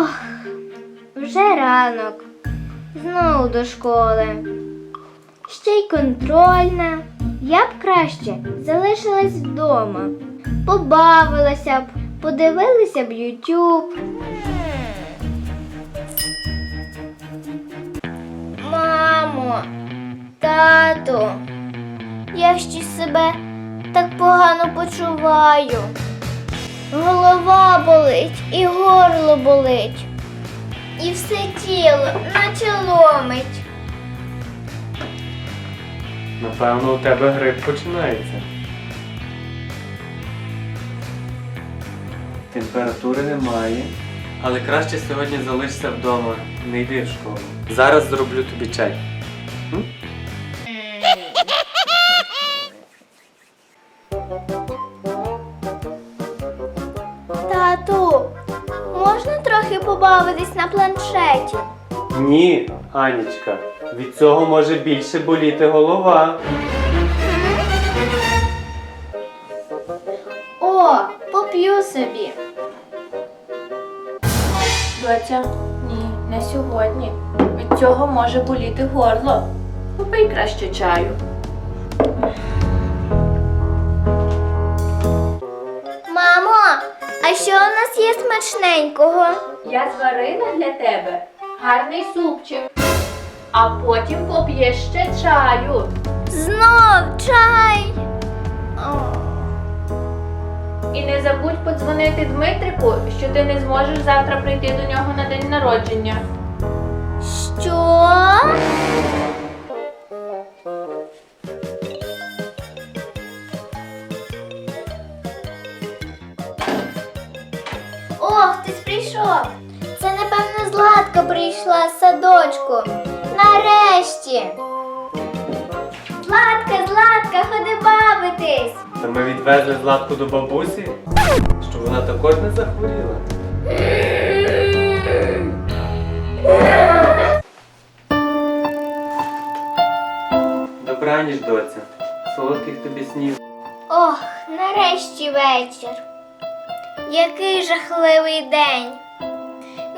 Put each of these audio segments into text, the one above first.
Ох, вже ранок. Знову до школи. Ще й контрольна. Я б краще залишилась вдома. Побавилася б, подивилася б YouTube. Мамо, тату, я ще себе так погано почуваю. Голова болить і горло болить. І все тіло наче ломить. Напевно, у тебе грип починається. Температури немає. Але краще сьогодні залишся вдома, не йди в школу. Зараз зроблю тобі чай. М? Тату, можна трохи побавитись на планшеті? Ні, Анічка, від цього може більше боліти голова. О, поп'ю собі. Доця, ні, не сьогодні. Від цього може боліти горло. Попий краще чаю. Нас є смачненького? Я зварила для тебе гарний супчик, а потім поп'єш ще чаю. Знов чай. О, І не забудь подзвонити Дмитрику, що ти не зможеш завтра прийти до нього на день народження. Що? Хтось. Це, напевно, Златка прийшла з садочку. Нарешті. Златка, Златка, ходи бавитись. Та ми відвезли Златку до бабусі, щоб вона також не захворіла. Добраніч, доця. Солодких тобі снів. Ох, нарешті вечір. Який жахливий день.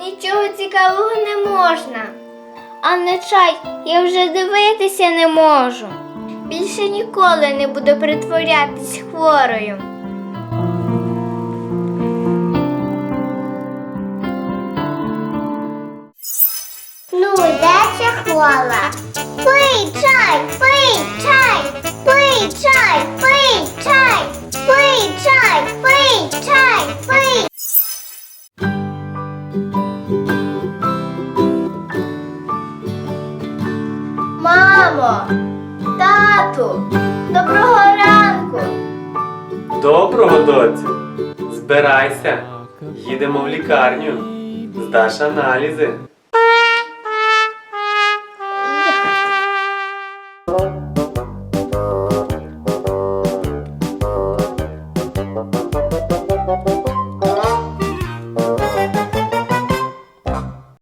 Нічого цікавого не можна. А на чай я вже дивитися не можу. Більше ніколи не буду притворятись хворою. Ну, де ця хвала? Пий чай, пий Мамо, тату, доброго ранку. Доброго, доці. Збирайся. Їдемо в лікарню. Здаш аналізи.